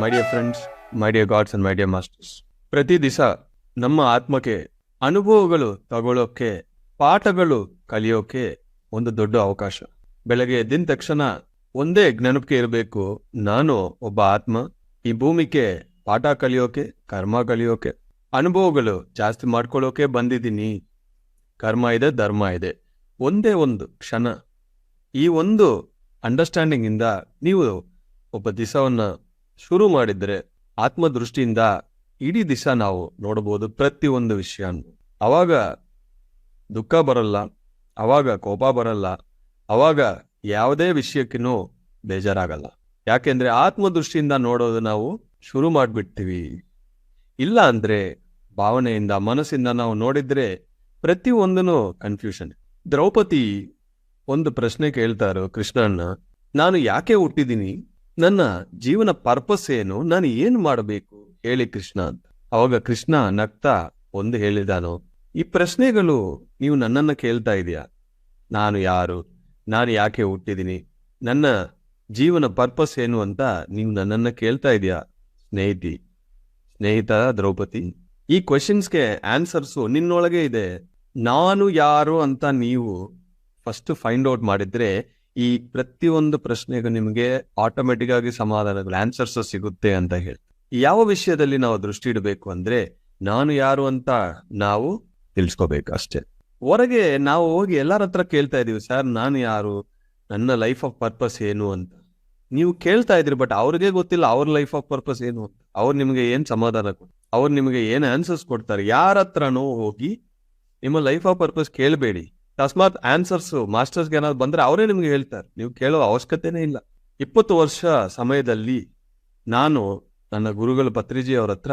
My dear friends my dear gods and my dear masters ಪ್ರತಿ ದಿವಸ ನಮ್ಮ ಆತ್ಮಕ್ಕೆ ಅನುಭವಗಳು ತಗೊಳ್ಳೋಕೆ ಪಾಠಗಳು ಕಲಿಯೋಕೆ ಒಂದು ದೊಡ್ಡ ಅವಕಾಶ. ಬೆಳಗ್ಗೆ ಎದ್ದಿನ ತಕ್ಷಣ ಒಂದೇ ಜ್ಞಾನಕ್ಕೆ ಇರಬೇಕು. ನಾನು ಒಬ್ಬ ಆತ್ಮ. ಈ ಭೂಮಿಗೆ ಪಾಠ ಕಲಿಯೋಕೆ, ಕರ್ಮ ಕಲಿಯೋಕೆ, ಅನುಭವಗಳು ಜಾಸ್ತಿ ಮಾಡ್ಕೊಳ್ಳೋಕೆ ಬಂದಿದ್ದೀನಿ. ಕರ್ಮ ಇದೆ, ಧರ್ಮ ಇದೆ. ಒಂದೇ ಒಂದು ಕ್ಷಣ. ಈ ಒಂದು ಅಂಡರ್ಸ್ಟ್ಯಾಂಡಿಂಗಿಂದ ನೀವು ಒಬ್ಬ ದಿವಸವನ್ನ ಶುರು ಮಾಡಿದ್ರೆ ಆತ್ಮದೃಷ್ಟಿಯಿಂದ ಇಡೀ ದಿವಸ ನಾವು ನೋಡಬಹುದು ಪ್ರತಿಯೊಂದು ವಿಷಯ. ಅವಾಗ ದುಃಖ ಬರಲ್ಲ, ಅವಾಗ ಕೋಪ ಬರಲ್ಲ, ಅವಾಗ ಯಾವುದೇ ವಿಷಯಕ್ಕಿನೂ ಬೇಜಾರಾಗಲ್ಲ. ಯಾಕೆಂದ್ರೆ ಆತ್ಮದೃಷ್ಟಿಯಿಂದ ನೋಡೋದು ನಾವು ಶುರು ಮಾಡಿಬಿಡ್ತೀವಿ. ಇಲ್ಲ ಅಂದ್ರೆ ಭಾವನೆಯಿಂದ, ಮನಸ್ಸಿಂದ ನಾವು ನೋಡಿದ್ರೆ ಪ್ರತಿಯೊಂದನು ಕನ್ಫ್ಯೂಷನ್ ದ್ರೌಪದಿ ಒಂದು ಪ್ರಶ್ನೆ ಕೇಳ್ತಾರೋ ಕೃಷ್ಣನ್ನ, ನಾನು ಯಾಕೆ ಹುಟ್ಟಿದ್ದೀನಿ? ನನ್ನ ಜೀವನ ಪರ್ಪಸ್ ಏನು? ನಾನು ಏನ್ ಮಾಡಬೇಕು? ಹೇಳಿ ಕೃಷ್ಣ ಅಂತ. ಅವಾಗ ಕೃಷ್ಣ ನಗ್ತಾ ಒಂದು ಹೇಳಿದಾನು, ಈ ಪ್ರಶ್ನೆಗಳು ನೀವು ನನ್ನನ್ನ ಕೇಳ್ತಾ ಇದೀಯಾ? ನಾನು ಯಾರು? ನಾನು ಯಾಕೆ ಹುಟ್ಟಿದ್ದೀನಿ? ನನ್ನ ಜೀವನ ಪರ್ಪಸ್ ಏನು ಅಂತ ನೀವು ನನ್ನನ್ನ ಕೇಳ್ತಾ ಇದೀಯಾ? ಸ್ನೇಹಿತಿ, ಸ್ನೇಹಿತ ದ್ರೌಪದಿ, ಈ ಕ್ವೆಶನ್ಸ್ಗೆ ಆನ್ಸರ್ಸು ನಿನ್ನೊಳಗೆ ಇದೆ. ನಾನು ಯಾರು ಅಂತ ನೀವು ಫಸ್ಟ್ ಫೈಂಡ್ ಔಟ್ ಮಾಡಿದ್ರೆ ಈ ಪ್ರತಿಯೊಂದು ಪ್ರಶ್ನೆಗೂ ನಿಮಗೆ ಆಟೋಮೆಟಿಕ್ ಆಗಿ ಸಮಾಧಾನಗಳು ಆನ್ಸರ್ಸ್ ಸಿಗುತ್ತೆ ಅಂತ ಹೇಳಿ. ಯಾವ ವಿಷಯದಲ್ಲಿ ನಾವು ದೃಷ್ಟಿ ಇಡಬೇಕು ಅಂದ್ರೆ ನಾನು ಯಾರು ಅಂತ ನಾವು ತಿಳ್ಸ್ಕೋಬೇಕು ಅಷ್ಟೇ. ಹೊರಗೆ ನಾವು ಹೋಗಿ ಎಲ್ಲರ ಹತ್ರ ಕೇಳ್ತಾ ಇದೀವಿ, ಸರ್, ನಾನು ಯಾರು? ನನ್ನ ಲೈಫ್ ಆಫ್ ಪರ್ಪಸ್ ಏನು ಅಂತ? ನೀವು ಕೇಳ್ತಾ ಇದ್ರಿ ಬಟ್ ಅವ್ರಿಗೆ ಗೊತ್ತಿಲ್ಲ ಅವ್ರ ಲೈಫ್ ಆಫ್ ಪರ್ಪಸ್ ಏನು. ಅವ್ರು ನಿಮಗೆ ಏನ್ ಸಮಾಧಾನ ಅವ್ರು ನಿಮಗೆ ಏನ್ ಆನ್ಸರ್ಸ್ ಕೊಡ್ತಾರೆ? ಯಾರ ಹತ್ರನೂ ಹೋಗಿ ನಿಮ್ಮ ಲೈಫ್ ಆಫ್ ಪರ್ಪಸ್ ಕೇಳಬೇಡಿ. ತಸ್ಮಾತ್ ಆನ್ಸರ್ಸ್ ಮಾಸ್ಟರ್ಸ್ಗೆ ಏನಾದ್ರು ಬಂದ್ರೆ ಅವರೇ ನಿಮ್ಗೆ ಹೇಳ್ತಾರೆ. ನೀವು ಕೇಳೋ ಅವಶ್ಯಕತೆನೇ ಇಲ್ಲ. ಇಪ್ಪತ್ತು ವರ್ಷ ಸಮಯದಲ್ಲಿ ನಾನು ನನ್ನ ಗುರುಗಳು ಪತ್ರಿಜಿ ಅವ್ರ ಹತ್ರ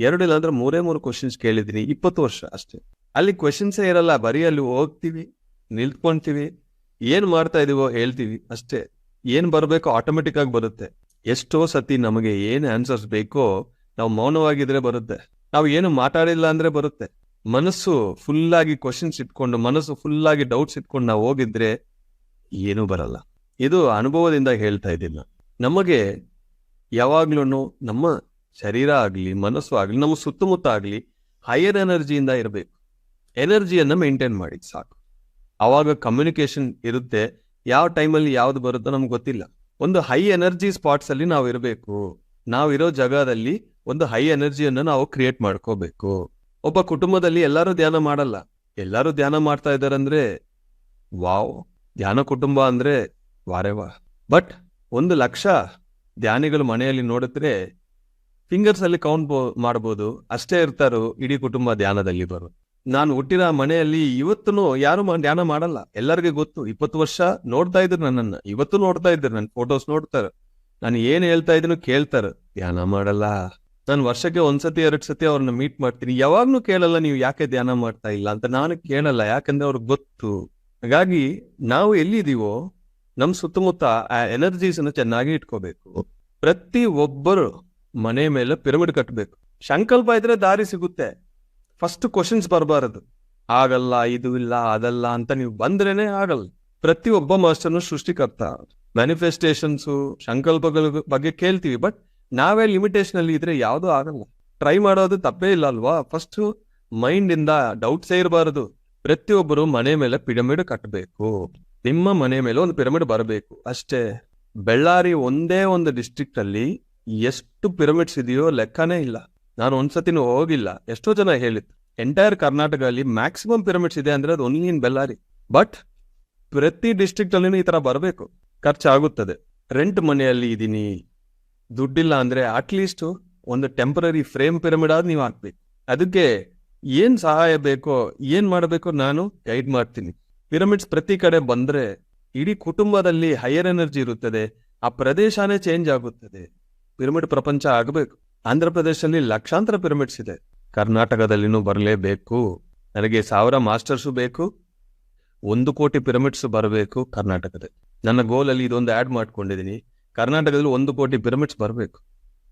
ಎರಡು ಇಲ್ಲ ಅಂದ್ರೆ ಮೂರೇ ಮೂರು ಕ್ವಶನ್ಸ್ ಕೇಳಿದ್ದೀನಿ. ಇಪ್ಪತ್ತು ವರ್ಷ ಅಷ್ಟೇ. ಅಲ್ಲಿ ಕ್ವಶನ್ಸೇ ಇರಲ್ಲ. ಬರೀ ಅಲ್ಲಿ ಹೋಗ್ತೀವಿ ನಿಲ್ತ್ಕೊಂತೀವಿ ಏನ್ ಮಾಡ್ತಾ ಇದೀವೋ ಹೇಳ್ತೀವಿ ಅಷ್ಟೇ. ಏನ್ ಬರಬೇಕೋ ಆಟೋಮೆಟಿಕ್ ಆಗಿ ಬರುತ್ತೆ. ಎಷ್ಟೋ ಸತಿ ನಮಗೆ ಏನ್ ಆನ್ಸರ್ಸ್ ಬೇಕೋ ನಾವು ಮೌನವಾಗಿದ್ರೆ ಬರುತ್ತೆ. ನಾವು ಏನು ಮಾತಾಡಿಲ್ಲ ಅಂದ್ರೆ ಬರುತ್ತೆ. ಮನಸ್ಸು ಫುಲ್ ಆಗಿ ಕ್ವಶನ್ಸ್ ಇಟ್ಕೊಂಡು, ಮನಸ್ಸು ಫುಲ್ ಆಗಿ ಡೌಟ್ಸ್ ಇಟ್ಕೊಂಡು ನಾವು ಹೋಗಿದ್ರೆ ಏನೂ ಬರಲ್ಲ. ಇದು ಅನುಭವದಿಂದ ಹೇಳ್ತಾ ಇದ್ದೀನಿ. ನಮಗೆ ಯಾವಾಗ್ಲೂ ನಮ್ಮ ಶರೀರ ಆಗಲಿ, ಮನಸ್ಸು ಆಗಲಿ, ನಮ್ಮ ಸುತ್ತಮುತ್ತ ಆಗಲಿ ಹೈಯರ್ ಎನರ್ಜಿಯಿಂದ ಇರಬೇಕು. ಎನರ್ಜಿಯನ್ನು ಮೇಂಟೈನ್ ಮಾಡಿ, ಸಾಕು. ಆವಾಗ ಕಮ್ಯುನಿಕೇಶನ್ ಇರುತ್ತೆ. ಯಾವ ಟೈಮಲ್ಲಿ ಯಾವ್ದು ಬರುತ್ತೋ ನಮ್ಗೆ ಗೊತ್ತಿಲ್ಲ. ಒಂದು ಹೈ ಎನರ್ಜಿ ಸ್ಪಾಟ್ಸ್ ಅಲ್ಲಿ ನಾವು ಇರಬೇಕು. ನಾವಿರೋ ಜಾಗದಲ್ಲಿ ಒಂದು ಹೈ ಎನರ್ಜಿಯನ್ನು ನಾವು ಕ್ರಿಯೇಟ್ ಮಾಡ್ಕೋಬೇಕು. ಒಬ್ಬ ಕುಟುಂಬದಲ್ಲಿ ಎಲ್ಲರೂ ಧ್ಯಾನ ಮಾಡಲ್ಲ. ಎಲ್ಲರೂ ಧ್ಯಾನ ಮಾಡ್ತಾ ಇದ್ದಾರಂದ್ರೆ, ವಾವ್, ಧ್ಯಾನ ಕುಟುಂಬ ಅಂದ್ರೆ ವಾರೆ ವಾ ಬಟ್ ಒಂದು ಲಕ್ಷ ಧ್ಯಾನಿಗಳು ಮನೆಯಲ್ಲಿ ನೋಡಿದ್ರೆ ಫಿಂಗರ್ಸ್ ಅಲ್ಲಿ ಕೌಂಟ್ ಮಾಡಬಹುದು ಅಷ್ಟೇ ಇರ್ತಾರೋ ಇಡೀ ಕುಟುಂಬ ಧ್ಯಾನದಲ್ಲಿ ಬರು. ನಾನು ಹುಟ್ಟಿರೋ ಮನೆಯಲ್ಲಿ ಇವತ್ತೂ ಯಾರು ಧ್ಯಾನ ಮಾಡಲ್ಲ. ಎಲ್ಲರಿಗೂ ಗೊತ್ತು. ಇಪ್ಪತ್ತು ವರ್ಷ ನೋಡ್ತಾ ಇದ್ರು ನನ್ನನ್ನು. ಇವತ್ತು ನೋಡ್ತಾ ಇದ್ರು. ನನ್ನ ಫೋಟೋಸ್ ನೋಡ್ತಾರೆ. ನಾನು ಏನು ಹೇಳ್ತಾ ಇದ್ದೀನೋ ಕೇಳ್ತಾರೆ. ಧ್ಯಾನ ಮಾಡಲ್ಲ. ನಾನು ವರ್ಷಕ್ಕೆ ಒಂದ್ಸತಿ, ಎರಡ್ ಸತಿ ಅವ್ರನ್ನ ಮೀಟ್ ಮಾಡ್ತೀನಿ. ಯಾವಾಗ್ಲೂ ಕೇಳಲ್ಲ, ನೀವು ಯಾಕೆ ಧ್ಯಾನ ಮಾಡ್ತಾ ಇಲ್ಲ? ಅಂತ ನಾನು ಕೇಳಲ್ಲ. ಯಾಕಂದ್ರೆ ಅವ್ರಿಗೆ ಗೊತ್ತು. ಹಾಗಾಗಿ ನಾವು ಎಲ್ಲಿದೀವೋ ನಮ್ ಸುತ್ತಮುತ್ತ ಆ ಎನರ್ಜೀಸ್ ಅನ್ನ ಚೆನ್ನಾಗಿ ಇಟ್ಕೋಬೇಕು. ಪ್ರತಿ ಒಬ್ಬರು ಮನೆ ಮೇಲೆ ಪಿರಮಿಡ್ ಕಟ್ಟಬೇಕು ಸಂಕಲ್ಪ ಇದ್ರೆ ದಾರಿ ಸಿಗುತ್ತೆ. ಫಸ್ಟ್ ಕ್ವಶನ್ಸ್ ಬರಬಾರದು. ಆಗಲ್ಲ, ಇದು ಇಲ್ಲ, ಅದಲ್ಲ ಅಂತ ನೀವು ಬಂದ್ರೇನೆ ಆಗಲ್ಲ. ಪ್ರತಿ ಒಬ್ಬ ಮಾಸ್ಟರ್ನು ಸೃಷ್ಟಿಕರ್ತ. ಮ್ಯಾನಿಫೆಸ್ಟೇಷನ್ಸು ಸಂಕಲ್ಪಗಳ ಬಗ್ಗೆ ಕೇಳ್ತೀವಿ. ಬಟ್ ನಾವೇ ಲಿಮಿಟೇಷನ್ ಅಲ್ಲಿ ಇದ್ರೆ ಯಾವುದು ಆಗಲ್ಲ. ಟ್ರೈ ಮಾಡೋದು ತಪ್ಪೇ ಇಲ್ಲ ಅಲ್ವಾ? ಫಸ್ಟ್ ಮೈಂಡ್ ಇಂದ ಡೌಟ್ಸೇ ಇರಬಾರದು. ಪ್ರತಿಯೊಬ್ಬರು ಮನೆ ಮೇಲೆ ಪಿರಮಿಡ್ ಕಟ್ಟಬೇಕು ನಿಮ್ಮ ಮನೆ ಮೇಲೆ ಒಂದು ಪಿರಮಿಡ್ ಬರಬೇಕು. ಅಷ್ಟೇ. ಬೆಳ್ಳಾರಿ ಒಂದೇ ಒಂದು ಡಿಸ್ಟ್ರಿಕ್ಟ್ ಅಲ್ಲಿ ಎಷ್ಟು ಪಿರಮಿಡ್ಸ್ ಇದೆಯೋ ಲೆಕ್ಕನೇ ಇಲ್ಲ. ನಾನು ಒಂದ್ಸತಿನೂ ಹೋಗಿಲ್ಲ. ಎಷ್ಟೋ ಜನ ಹೇಳಿತ್ತು ಎಂಟೈರ್ ಕರ್ನಾಟಕ ಅಲ್ಲಿ ಮ್ಯಾಕ್ಸಿಮಮ್ ಪಿರಮಿಡ್ಸ್ ಇದೆ ಅಂದ್ರೆ ಅದು ಒನ್ಲಿ ಇನ್ ಬೆಳ್ಳಾರಿ ಬಟ್ ಪ್ರತಿ ಡಿಸ್ಟ್ರಿಕ್ಟ್ ಅಲ್ಲಿ ಈ ತರ ಬರಬೇಕು. ಖರ್ಚಾಗುತ್ತದೆ. ರೆಂಟ್ ಮನೆಯಲ್ಲಿ ಇದೀನಿ. ದುಡ್ಡಿಲ್ಲ ಅಂದ್ರೆ ಅಟ್ಲೀಸ್ಟ್ ಒಂದು ಟೆಂಪರರಿ ಫ್ರೇಮ್ ಪಿರಮಿಡ್ ಆದ್ ನೀವು ಹಾಕ್ಬೇಕು. ಅದಕ್ಕೆ ಏನ್ ಸಹಾಯ ಬೇಕೋ, ಏನ್ ಮಾಡಬೇಕೋ ನಾನು ಗೈಡ್ ಮಾಡ್ತೀನಿ. ಪಿರಮಿಡ್ಸ್ ಪ್ರತಿ ಕಡೆ ಬಂದ್ರೆ ಇಡೀ ಕುಟುಂಬದಲ್ಲಿ ಹೈಯರ್ ಎನರ್ಜಿ ಇರುತ್ತದೆ, ಆ ಪ್ರದೇಶನೇ ಚೇಂಜ್ ಆಗುತ್ತದೆ. ಪಿರಮಿಡ್ ಪ್ರಪಂಚ ಆಗಬೇಕು. ಆಂಧ್ರ ಪ್ರದೇಶದಲ್ಲಿ ಲಕ್ಷಾಂತರ ಪಿರಮಿಡ್ಸ್ ಇದೆ. ಕರ್ನಾಟಕದಲ್ಲಿನೂ ಬರಲೇಬೇಕು. ನನಗೆ ಸಾವಿರ ಮಾಸ್ಟರ್ಸು ಬೇಕು. ಒಂದು ಕೋಟಿ ಪಿರಮಿಡ್ಸ್ ಬರಬೇಕು ಕರ್ನಾಟಕದಲ್ಲಿ. ನನ್ನ ಗೋಲಲ್ಲಿ ಇದೊಂದು ಆಡ್ ಮಾಡ್ಕೊಂಡಿದ್ದೀನಿ. ಕರ್ನಾಟಕದಲ್ಲಿ ಒಂದು ಕೋಟಿ ಪಿರಮಿಡ್ಸ್ ಬರಬೇಕು.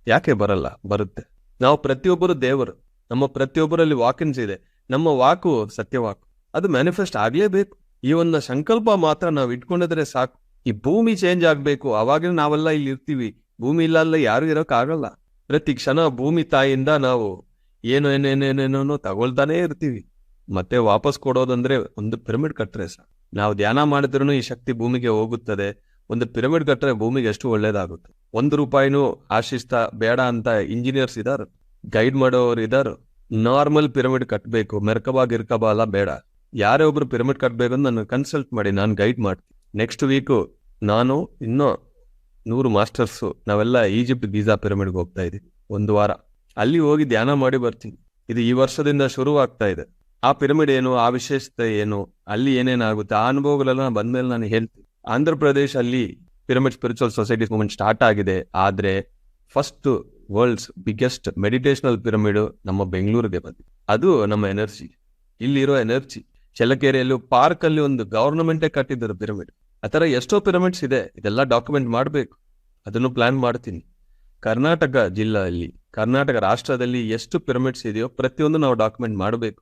ಯಾಕೆ ಬರಲ್ಲ? ಬರುತ್ತೆ. ನಾವು ಪ್ರತಿಯೊಬ್ಬರು ದೇವರು. ನಮ್ಮ ಪ್ರತಿಯೊಬ್ಬರಲ್ಲಿ ವಾಕಿನ್ಸ್ ಇದೆ. ನಮ್ಮ ವಾಕು ಸತ್ಯವಾಕು ಅದು ಮ್ಯಾನಿಫೆಸ್ಟ್ ಆಗ್ಲೇಬೇಕು. ಈ ಒಂದು ಸಂಕಲ್ಪ ಮಾತ್ರ ನಾವು ಇಟ್ಕೊಂಡಿದ್ರೆ ಸಾಕು. ಈ ಭೂಮಿ ಚೇಂಜ್ ಆಗ್ಬೇಕು. ಅವಾಗಲೇ ನಾವೆಲ್ಲ ಇಲ್ಲಿ ಇರ್ತೀವಿ. ಭೂಮಿ ಇಲ್ಲ ಅಲ್ಲ ಯಾರು ಇರೋಕ್ಕಾಗಲ್ಲ ಪ್ರತಿ ಕ್ಷಣ ಭೂಮಿ ತಾಯಿಯಿಂದ ನಾವು ಏನು ಏನೇನೇನೇನೋ ತಗೊಳ್ತಾನೇ ಇರ್ತೀವಿ. ಮತ್ತೆ ವಾಪಸ್ ಕೊಡೋದಂದ್ರೆ ಒಂದು ಪಿರಮಿಡ್ ಕಟ್ಟರೆ ಸಾಕು. ನಾವು ಧ್ಯಾನ ಮಾಡಿದ್ರೂ ಈ ಶಕ್ತಿ ಭೂಮಿಗೆ ಹೋಗುತ್ತದೆ. ಒಂದು ಪಿರಮಿಡ್ ಕಟ್ಟರೆ ಭೂಮಿಗೆ ಎಷ್ಟು ಒಳ್ಳೇದಾಗುತ್ತೆ? ಒಂದು ರೂಪಾಯಿನೂ ಆಶಿಸ್ತಾ ಬೇಡ ಅಂತ ಇಂಜಿನಿಯರ್ಸ್ ಇದಾರೆ ಗೈಡ್ ಮಾಡೋರು ಇದಾರೆ ನಾರ್ಮಲ್ ಪಿರಮಿಡ್ ಕಟ್ಟಬೇಕು ಮೆರ್ಕಬಾ ಗಿರ್ಕಬಾ ಅಲ್ಲ ಬೇಡ. ಯಾರೇ ಒಬ್ರು ಪಿರಮಿಡ್ ಕಟ್ಟಬೇಕು ಅಂತ ನಾನು ಕನ್ಸಲ್ಟ್ ಮಾಡಿ, ನಾನು ಗೈಡ್ ಮಾಡ್ತೀನಿ. ನೆಕ್ಸ್ಟ್ ವೀಕು ನಾನು ಇನ್ನೂ ನೂರು ಮಾಸ್ಟರ್ಸು ನಾವೆಲ್ಲ ಈಜಿಪ್ಟ್ ಗೀಜಾ ಪಿರಮಿಡ್ಗೆ ಹೋಗ್ತಾ ಇದೀವಿ, ಒಂದು ವಾರ. ಅಲ್ಲಿ ಹೋಗಿ ಧ್ಯಾನ ಮಾಡಿ ಬರ್ತೀನಿ. ಇದು ಈ ವರ್ಷದಿಂದ ಶುರುವಾಗ್ತಾ ಇದೆ. ಆ ಪಿರಮಿಡ್ ಏನು, ಆ ವಿಶೇಷತೆ ಏನು, ಅಲ್ಲಿ ಏನೇನಾಗುತ್ತೆ, ಆ ಅನುಭವಗಳೆಲ್ಲ ಬಂದ ಬಂದ್ಮೇಲೆ ನಾನು ಹೇಳ್ತೀನಿ. ಆಂಧ್ರ ಪ್ರದೇಶ ಅಲ್ಲಿ pyramid spiritual societies movement start ಆಗಿದೆ. ಆದ್ರೆ first world's biggest meditational pyramid ನಮ್ಮ ಬೆಂಗಳೂರಿಗೆ ಬಂದಿದೆ. ಅದು ನಮ್ಮ ಎನರ್ಜಿ ಇಲ್ಲಿರೋ ಎನರ್ಜಿ ಚಳ್ಳಕೆರೆಯಲ್ಲೂ ಪಾರ್ಕ್ ಅಲ್ಲಿ ಒಂದು ಗವರ್ನಮೆಂಟೇ ಕಟ್ಟಿದ್ದಾರೆ ಪಿರಮಿಡ್ ಆತರ ಎಷ್ಟೋ ಪಿರಮಿಡ್ಸ್ ಇದೆ. ಇದೆಲ್ಲ ಡಾಕ್ಯುಮೆಂಟ್ ಮಾಡಬೇಕು. ಅದನ್ನು ಪ್ಲಾನ್ ಮಾಡ್ತೀನಿ. ಕರ್ನಾಟಕ ಜಿಲ್ಲೆಯಲ್ಲಿ, ಕರ್ನಾಟಕ ರಾಷ್ಟ್ರದಲ್ಲಿ ಎಷ್ಟು ಪಿರಮಿಡ್ಸ್ ಇದೆಯೋ ಪ್ರತಿಯೊಂದು ನಾವು ಡಾಕ್ಯುಮೆಂಟ್ ಮಾಡಬೇಕು.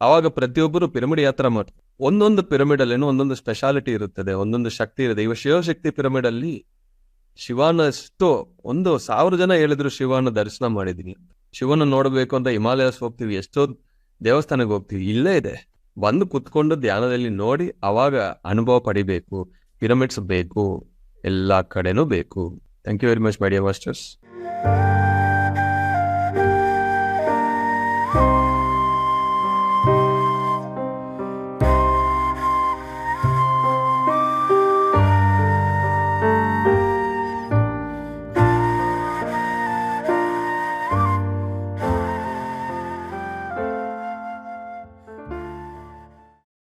ಆವಾಗ ಪ್ರತಿಯೊಬ್ಬರು ಪಿರಮಿಡ್ ಯಾತ್ರ ಮಾಡ್ತಾರೆ. ಒಂದೊಂದು ಪಿರಮಿಡ್ ಒಂದೊಂದು ಸ್ಪೆಷಾಲಿಟಿ ಇರುತ್ತದೆ, ಒಂದೊಂದು ಶಕ್ತಿ ಇರುತ್ತೆ. ಇವ ಶಿವಶಕ್ತಿ ಪಿರಮಿಡ್ ಅಲ್ಲಿ ಶಿವನ ಎಷ್ಟೋ, ಒಂದು ಸಾವಿರ ಜನ ಹೇಳಿದ್ರು ಶಿವನ ದರ್ಶನ ಮಾಡಿದೀನಿ ಶಿವನ ನೋಡಬೇಕು ಅಂತ ಹಿಮಾಲಯಸ್ ಹೋಗ್ತೀವಿ, ಎಷ್ಟೋ ದೇವಸ್ಥಾನಕ್ಕೆ ಹೋಗ್ತೀವಿ, ಇಲ್ಲೇ ಇದೆ. ಬಂದು ಕುತ್ಕೊಂಡು ಧ್ಯಾನದಲ್ಲಿ ನೋಡಿ, ಅವಾಗ ಅನುಭವ ಪಡಿಬೇಕು ಪಿರಮಿಡ್ಸ್ ಬೇಕು, ಎಲ್ಲ ಕಡೆನೂ ಬೇಕು. Thank you very much my dear masters